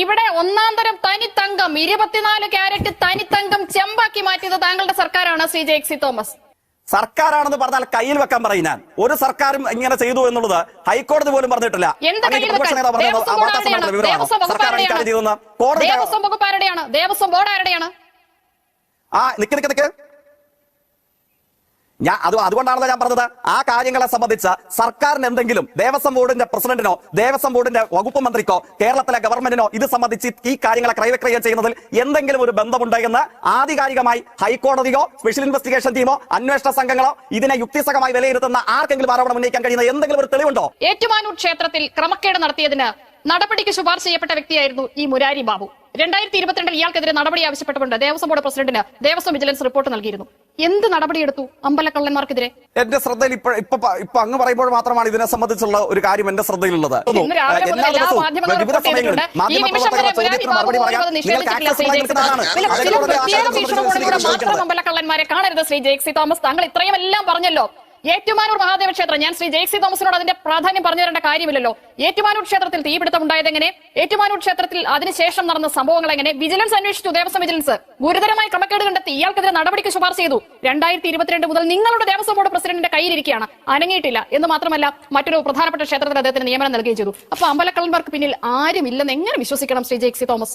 ഇവിടെ ഒന്നാം തരം തനിത്തങ്കം ഇരുപത്തിനാല് ക്യാരറ്റ് തനിത്തങ്കം ചെമ്പാക്കി മാറ്റിയത് താങ്കളുടെ സർക്കാരാണ് ശ്രീ ജെക്സി തോമസ്. സർക്കാരാണെന്ന് പറഞ്ഞാൽ കയ്യിൽ വെക്കാൻ പറയും ഞാൻ. ഒരു സർക്കാരും ഇങ്ങനെ ചെയ്തു എന്നുള്ളത് ഹൈക്കോടതി പോലും പറഞ്ഞിട്ടില്ല. ദേവസ്വം വകുപ്പ് ആരുടെയാണ്? ദേവസ്വം ബോർഡ് ആരുടെയാണ്? ആ നിക്ക് നിക്ക് നിക്ക്. ഞാൻ അത് അതുകൊണ്ടാണല്ലോ ഞാൻ പറഞ്ഞത്. ആ കാര്യങ്ങളെ സംബന്ധിച്ച് സർക്കാരിന് എന്തെങ്കിലും ദേവസ്വം ബോർഡിന്റെ പ്രസിഡന്റിനോ ദേവസ്വം ബോർഡിന്റെ വകുപ്പ് മന്ത്രിക്കോ കേരളത്തിലെ ഗവൺമെന്റിനോ ഇത് സംബന്ധിച്ച് ഈ കാര്യങ്ങളെ ക്രയവിക്രയം ചെയ്യുന്നതിൽ എന്തെങ്കിലും ഒരു ബന്ധമുണ്ട് എന്ന് ആധികാരികമായി ഹൈക്കോടതിയോ സ്പെഷ്യൽ ഇൻവെസ്റ്റിഗേഷൻ ടീമോ അന്വേഷണ സംഘങ്ങളോ ഇതിനെ യുക്തിസഹമായി വിലയിരുത്തുന്ന ആർക്കെങ്കിലും ആരോപണം ഉന്നയിക്കാൻ കഴിയുന്ന എന്തെങ്കിലും ഒരു തെളിവുണ്ടോ? ഏറ്റുമാനൂർ ക്ഷേത്രത്തിൽ ക്രമക്കേട് നടത്തിയതിന് നടപടിക്ക് ശുപാർശ ചെയ്യപ്പെട്ട വ്യക്തിയായിരുന്നു ഈ മുരാരി ബാബു. രണ്ടായിരത്തി ഇരുപത്തിരണ്ടിൽ ഇയാൾക്കെതിരെ നടപടി ആവശ്യപ്പെട്ടുകൊണ്ട് ദേവസ്വം ബോർഡ് പ്രസിഡന്റിന് ദേവസ്വം വിജിലൻസ് റിപ്പോർട്ട് നൽകിയിരുന്നു. എന്ത് നടപടിയെടുത്തു അമ്പലക്കള്ളന്മാർക്കെതിരെ എന്റെ ശ്രദ്ധയിൽ ഇപ്പൊ ഇപ്പൊ ഇപ്പൊ അങ്ങ് പറയുമ്പോൾ മാത്രമാണ് ഇതിനെ സംബന്ധിച്ചുള്ള ഒരു കാര്യം എന്റെ ശ്രദ്ധയിലുള്ളത്. അമ്പലക്കള്ളന്മാരെ കാണരുത് ശ്രീ ജെ സി തോമസ്. താങ്കൾ ഇത്രയും എല്ലാം പറഞ്ഞല്ലോ. ഏറ്റുമാനൂർ മഹാദേവ ക്ഷേത്രം ഞാൻ ശ്രീ ജെയ്സി തോമസിനോട് അതിന്റെ പ്രാധാന്യം പറഞ്ഞു തരേണ്ട കാര്യമില്ലല്ലോ. ഏറ്റുമാനൂർ ക്ഷേത്രത്തിൽ തീപിടുത്തം ഉണ്ടായത് എങ്ങനെ? ഏറ്റുമാനൂർ ക്ഷേത്രത്തിൽ അതിനുശേഷം നടന്ന സംഭവങ്ങൾ എങ്ങനെ? വിജിലൻസ് അന്വേഷിച്ചു ദേവസ്വം വിജിലൻസ്. ഗുരുതരമായ ക്രമക്കേട് കണ്ടെത്തി ഇയാൾക്കെതിരെ നടപടിക്ക് ശുപാർശ ചെയ്തു. രണ്ടായിരത്തി ഇരുപത്തിരണ്ട് മുതൽ നിങ്ങളുടെ ദേവസ്വം ബോർഡ് പ്രസിഡന്റിന്റെ കയ്യിലിരിക്കുകയാണ്. അനങ്ങിയിട്ടില്ല. എന്ന് മാത്രമല്ല മറ്റൊരു പ്രധാനപ്പെട്ട ക്ഷേത്രത്തിൽ അദ്ദേഹത്തിന് നിയമനം നൽകുകയും ചെയ്തു. അപ്പൊ അമ്പലക്കള്ളന്മാർക്ക് പിന്നിൽ ആരുമില്ലെന്ന് എങ്ങനെ വിശ്വസിക്കണം ശ്രീ ജെയ്സി തോമസ്?